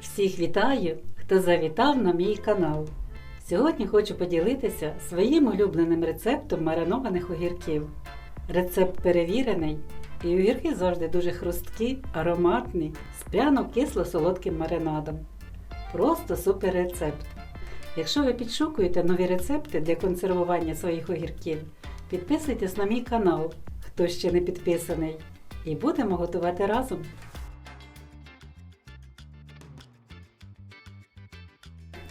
Всіх вітаю, хто завітав на мій канал. Сьогодні хочу поділитися своїм улюбленим рецептом маринованих огірків. Рецепт перевірений, і огірки завжди дуже хрусткі, ароматні, з пряно-кисло-солодким маринадом. Просто супер рецепт. Якщо ви підшукуєте нові рецепти для консервування своїх огірків, підписуйтесь на мій канал, хто ще не підписаний, і будемо готувати разом.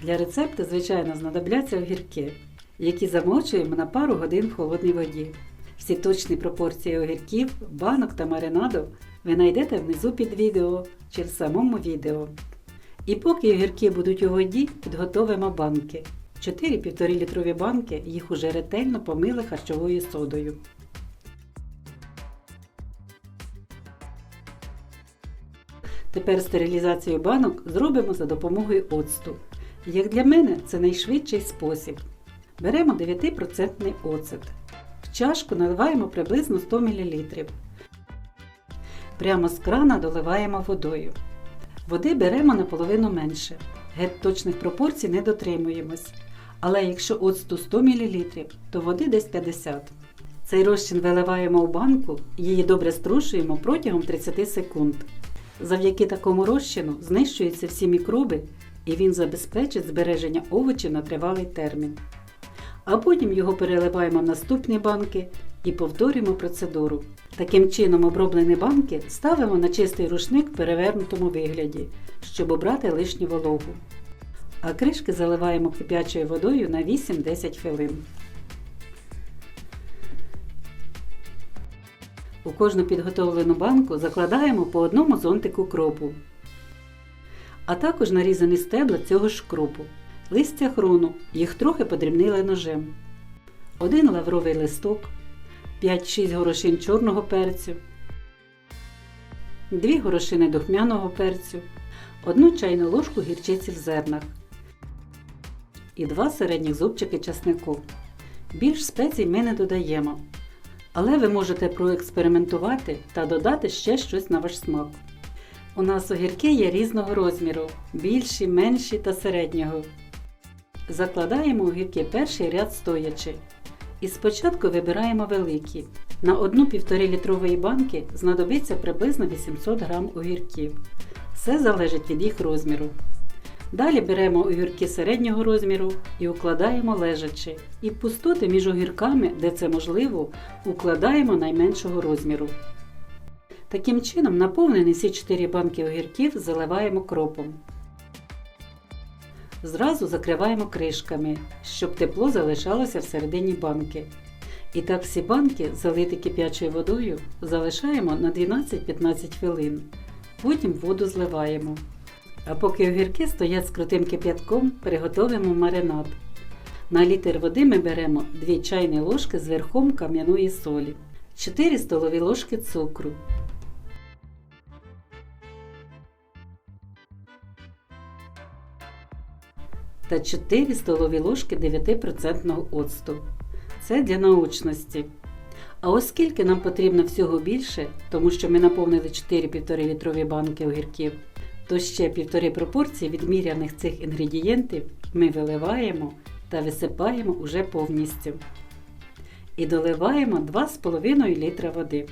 Для рецепту, звичайно, знадобляться огірки, які замочуємо на пару годин в холодній воді. Всі точні пропорції огірків, банок та маринаду ви знайдете внизу під відео чи в самому відео. І поки огірки будуть у воді, підготовимо банки. 4-1,5 літрові банки їх уже ретельно помили харчовою содою. Тепер стерилізацію банок зробимо за допомогою оцту. Як для мене, це найшвидший спосіб. Беремо 9% оцет. В чашку наливаємо приблизно 100 мл. Прямо з крана доливаємо водою. Води беремо наполовину менше. Геть точних пропорцій не дотримуємось. Але якщо оцту 100 мл, то води десь 50 Цей розчин виливаємо у банку і її добре струшуємо протягом 30 секунд. Завдяки такому розчину знищуються всі мікроби і він забезпечить збереження овочів на тривалий термін. А потім його переливаємо в наступні банки і повторюємо процедуру. Таким чином оброблені банки ставимо на чистий рушник в перевернутому вигляді, щоб обрати лишню вологу. А кришки заливаємо кип'ячою водою на 8-10 хвилин. У кожну підготовлену банку закладаємо по одному зонтику кропу а також нарізані стебла цього ж кропу, листя хрону, їх трохи подрібнили ножем, один лавровий листок, 5-6 горошин чорного перцю, 2 горошини духмяного перцю, 1 чайну ложку гірчиці в зернах і 2 середніх зубчики часнику. Більш спецій ми не додаємо. Але ви можете проекспериментувати та додати ще щось на ваш смак. У нас огірки є різного розміру, більші, менші та середнього. Закладаємо огірки перший ряд стоячи. І спочатку вибираємо великі. На 1-1,5 літрової банки знадобиться приблизно 800 г огірків. Все залежить від їх розміру. Далі беремо огірки середнього розміру і укладаємо лежачи. І пустоти між огірками, де це можливо, укладаємо найменшого розміру. Таким чином, наповнені всі 4 банки огірків заливаємо кропом. Зразу закриваємо кришками, щоб тепло залишалося всередині банки. І так всі банки, залиті кип'ячою водою, залишаємо на 12-15 хвилин. Потім воду зливаємо. А поки огірки стоять з крутим кип'ятком, приготуємо маринад. На літр води ми беремо 2 чайні ложки з верхом кам'яної солі, 4 столові ложки цукру, та 4 столові ложки 9% оцту. Це для научності. А оскільки нам потрібно всього більше, тому що ми наповнили 4-1,5 літрові банки огірків, то ще півтори пропорції відміряних цих інгредієнтів ми виливаємо та висипаємо уже повністю. І доливаємо 2,5 літра води.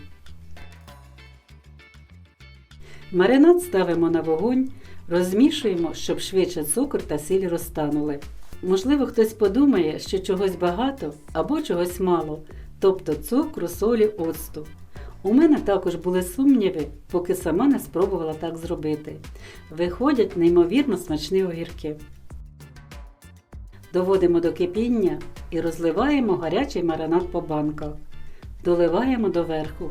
Маринад ставимо на вогонь Розмішуємо, щоб швидше цукор та сіль розтанули. Можливо, хтось подумає, що чогось багато або чогось мало, тобто цукру, солі, оцту. У мене також були сумніви, поки сама не спробувала так зробити. Виходять неймовірно смачні огірки. Доводимо до кипіння і розливаємо гарячий маринад по банках. Доливаємо доверху.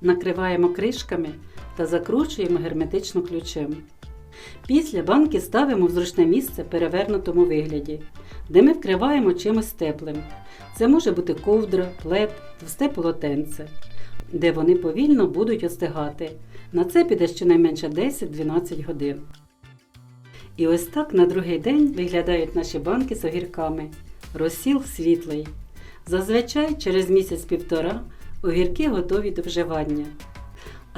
Накриваємо кришками та закручуємо герметично ключем. Після банки ставимо в зручне місце перевернутому вигляді, де ми вкриваємо чимось теплим. Це може бути ковдра, плед, товсте полотенце, де вони повільно будуть остигати. На це піде щонайменше 10-12 годин. І ось так на другий день виглядають наші банки з огірками. Розсіл світлий. Зазвичай через місяць-півтора огірки готові до вживання.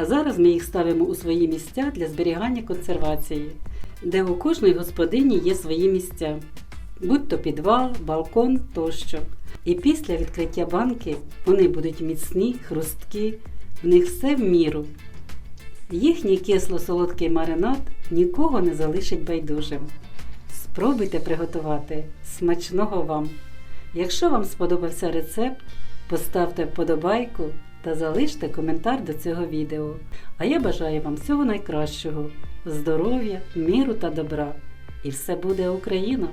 А зараз ми їх ставимо у свої місця для зберігання консервації, де у кожної господині є свої місця, будь то підвал, балкон тощо. І після відкриття банки вони будуть міцні, хрусткі, в них все в міру. Їхній кисло-солодкий маринад нікого не залишить байдужим. Спробуйте приготувати смачного вам! Якщо вам сподобався рецепт, поставте вподобайку та залиште коментар до цього відео. А я бажаю вам всього найкращого, здоров'я, міру та добра. І все буде Україна!